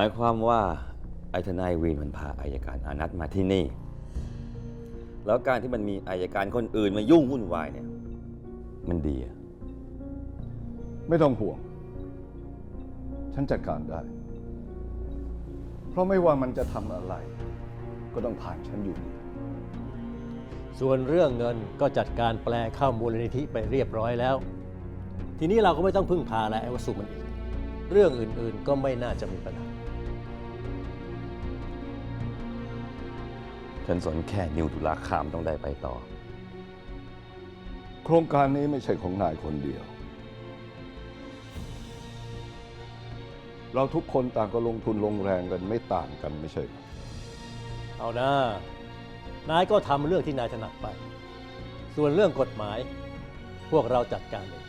หมายความว่าไอ้ทนายวีนมันพาอายการอานัทมาที่นี่ แล้วการที่มันมีอายการคนอื่นมายุ่งวุ่นวายเนี่ย มันดีอะไม่ต้องห่วง ฉันจัดการได้ เพราะไม่ว่ามันจะทำอะไร ก็ต้องผ่านฉันอยู่ดีส่วนเรื่องเงินก็จัดการแปลเข้ามูลนิธิไปเรียบร้อยแล้ว ทีนี้เราก็ไม่ต้องพึ่งพาอะไรไอ้วสุมันอีก เรื่องอื่นๆก็ไม่น่าจะมีปัญหา ฉันสนแค่นิวตุลาคามต้องได้ไปต่อ โครงการนี้ไม่ใช่ของนายคนเดียว เราทุกคนต่างก็ลงทุนลงแรงกันไม่ต่างกันไม่ใช่เหรอเอานะนายก็ทำเรื่องที่นายถนัดไป ส่วนเรื่องกฎหมาย พวกเราจัดการเอง